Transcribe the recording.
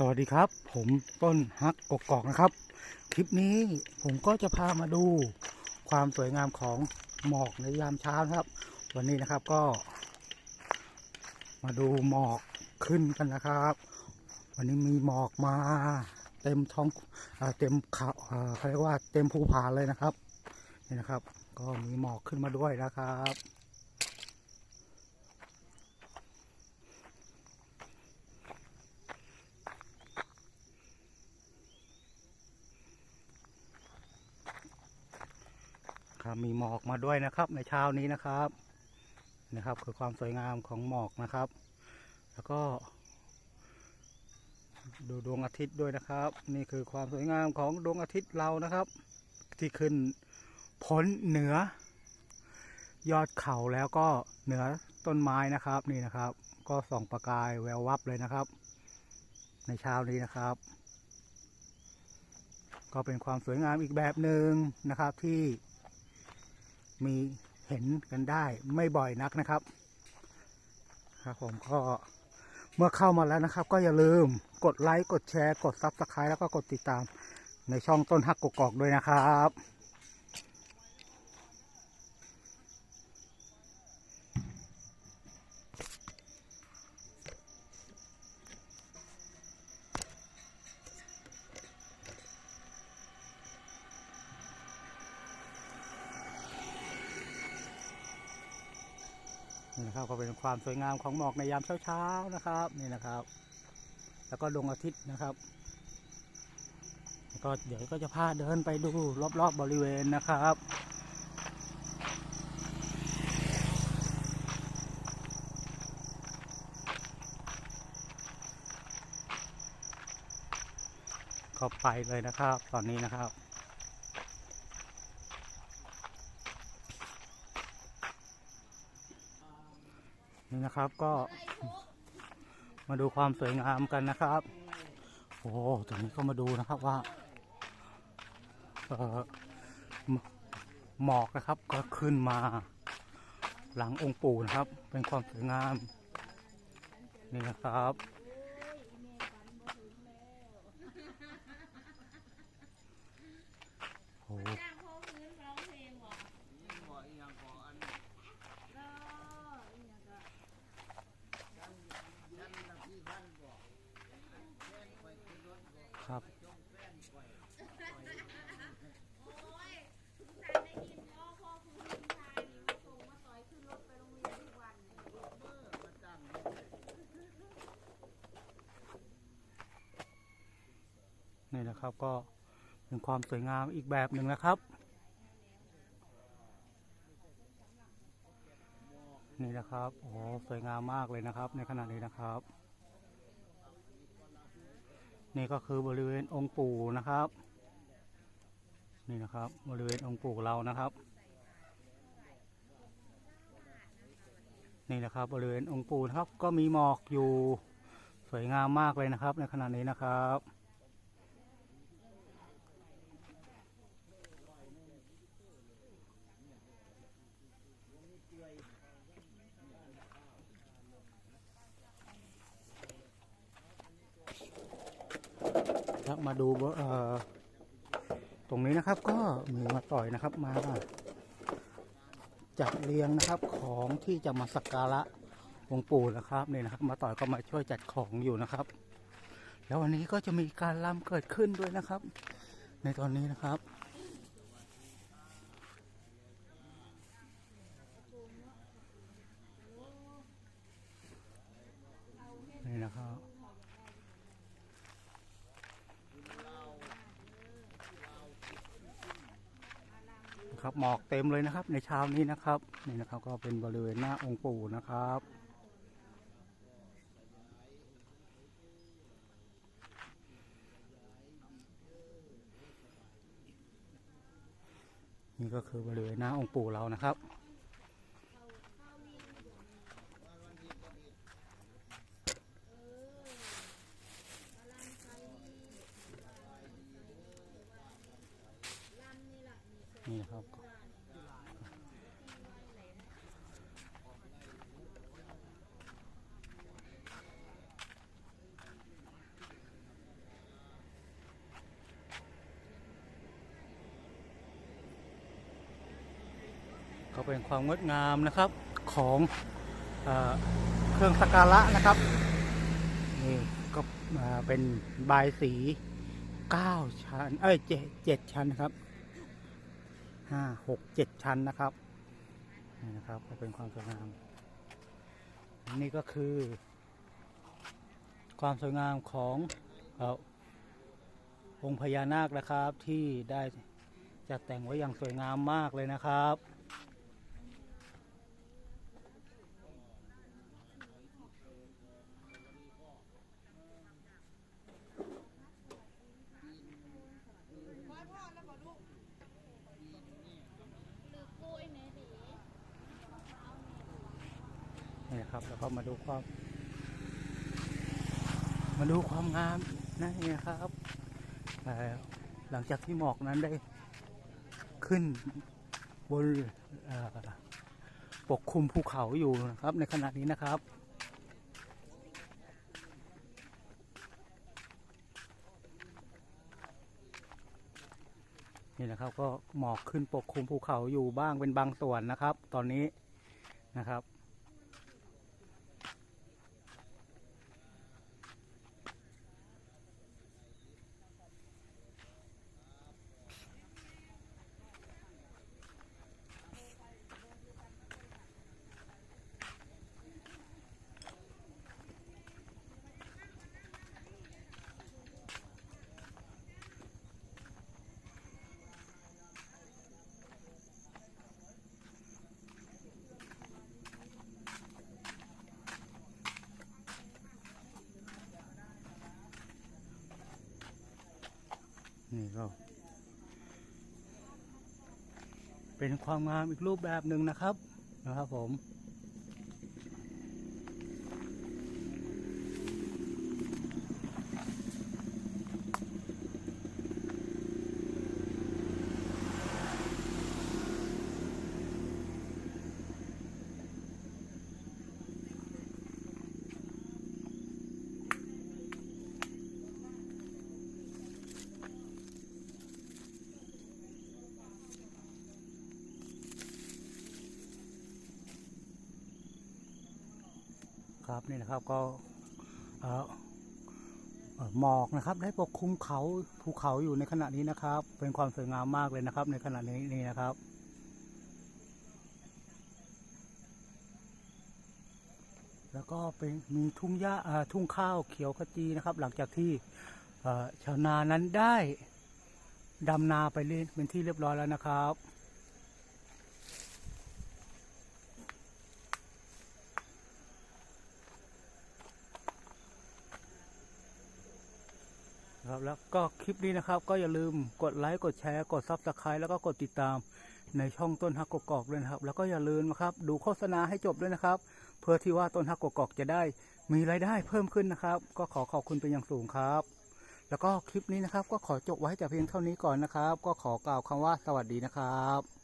สวัสดีครับ ผมต้นฮักกกอกนะครับ คลิปนี้ผมก็จะพามาดูความสวยงามของหมอกในยามเช้านะครับ วันนี้นะครับก็ มาดูหมอกขึ้นกันนะครับ วันนี้มีหมอกมา เต็มท้องเอเต็มเขาเขาเรียกว่าเต็มภูผาเลยนะครับนี่นะครับ ก็มีหมอกขึ้นมาด้วยนะครับ ครับ มีหมอกมาด้วยนะครับ ในเช้านี้นะครับนะครับ คือความสวยงามของหมอกนะครับ แล้วก็ ดูดวงอาทิตย์ด้วยนะครับ นี่คือความสวยงามของดวงอาทิตย์เรานะครับ ที่ขึ้นพ้นเหนือ ยอดเขาแล้วก็เหนือต้นไม้นะครับนี่นะครับ ก็ส่องประกายแวววับเลยนะครับ ในเช้านี้นะครับ ก็เป็นความสวยงามอีกแบบหนึ่งนะครับที่ มีเห็นกันได้ไม่บ่อยนักนะครับ ครับผมก็เมื่อเข้ามาแล้วนะครับ ก็อย่าลืมกดไลค์กดแชร์ กดซับสไครต์แล้วก็กดติดตามในช่องต้นฮักกกอกด้วยนะครับ นี่นะครับก็เป็นความสวยงามของหมอกในยามเช้าๆนะครับ นี่นะครับ แล้วก็ดวงอาทิตย์นะครับแล้วก็เดี๋ยวก็จะพาเดินไปดูรอบๆบริเวณนะครับก็ไปเลยนะครับ ตอนนี้นะครับ นี่นะครับก็มาดูความสวยงามกันนะครับ โอ้ตรงนี้ก็มาดูนะครับว่าหมหมอกนะครับก็ขึ้นมาหลังองค์ปู่นะครับ เป็นความสวยงาม นี่นะครับโอ้ จ้างพ่อพื้นร้องเพลงเหรอเอออีหยังก็ ครับ โอ้ยคุณชายได้ยินว่าพ่อพื้นคุณชายนี่มาส่งมาต่อยขึ้นรถไปโรงเรียนทุกวันเนี่ย นะครับ ก็เป็นความสวยงามอีกแบบหนึ่งนะครับ นี่นะครับโอ้สวยงามมากเลยนะครับ ในขณะนี้นะครับ นี่ก็คือบริเวณองค์ปู่นะครับ นี่นะครับบริเวณองค์ปู่เรานะครับ นี่นะครับบริเวณองค์ปู่นะครับก็มีหมอกอยู่สวยงามมากเลยนะครับ ในขณะนี้นะครับ ครับมาดูเอ่อตรงนี้นะครับก็มีมาต่อยนะครับมาจัดเรียงนะครับของที่จะมาสักการะองค์ปู่นะครับนี่นะครับ มาต่อยก็มาช่วยจัดของอยู่นะครับ แล้ววันนี้ก็จะมีการรำเกิดขึ้นด้วยนะครับ ในตอนนี้นะครับนี่นะครับ ครับ หมอกเต็มเลยนะครับ ในเช้านี้นะครับนี่นะครับก็เป็นบริเวณหน้าองค์ปู่นะครับนี่ก็คือบริเวณหน้าองค์ปู่เรานะครับี่ครับ ก็เป็นความงดงามนะครับของเอเครื่องสักการะนะครับนี่ก็เป็นใบสีเก้าชั้น เอ้ยเจ็ดชั้นครับ ห้าหกเจ็ดชั้นนะครับนี่นะครับก็เป็นความสวยงามนี่ก็คือ ความสวยงามของอองค์พญานาคนะครับที่ได้จัดแต่งไว้อย่างสวยงามมากเลยนะครับ นี่ครับ แล้วก็มาดูความ มาดูความงามนะนี่ครับหลังจากที่หมอกนั้นได้ขึ้นบนปกคลุมภูเขาอยู่นะครับ ในขณะนี้นะครับนี่นะครับก็หมอกขึ้นปกคลุมภูเขาอยู่บ้างเป็นบางส่วนนะครับ ตอนนี้นะครับ นี่ก็ เป็นความงามอีกรูปแบบหนึ่งนะครับนะครับผม ครับนี่นะครับก็หมอกนะครับได้ปกคลุมเขาภูเขาอยู่ในขณะนี้นะครับ เป็นความสวยงามมากเลยนะครับ ในขณะนี้นี่นะครับแล้วก็เป็นมีทุ่งหญ้าทุ่งข้าวเขียวขจีนะครับ หลังจากที่ชาวนานั้นได้ดำนาไปเล่นเป็นที่เรียบร้อยแล้วนะครับ ครับ แล้วก็คลิปนี้นะครับ ก็อย่าลืมกดไลค์กดแชร์กดซับสไครต์แล้วก็กดติดตามในช่องต้นฮักกกอกด้วยนะครับ แล้วก็อย่าลืมนะครับ ดูโฆษณาให้จบด้วยนะครับ เพื่อที่ว่าต้นฮักกกอกจะได้มีรายได้เพิ่มขึ้นนะครับ ก็ขอขอบคุณเป็นอย่างสูงครับ แล้วก็คลิปนี้นะครับ ก็ขอจบไว้แต่เพียงเท่านี้ก่อนนะครับ ก็ขอกล่าวคำว่าสวัสดีนะครับ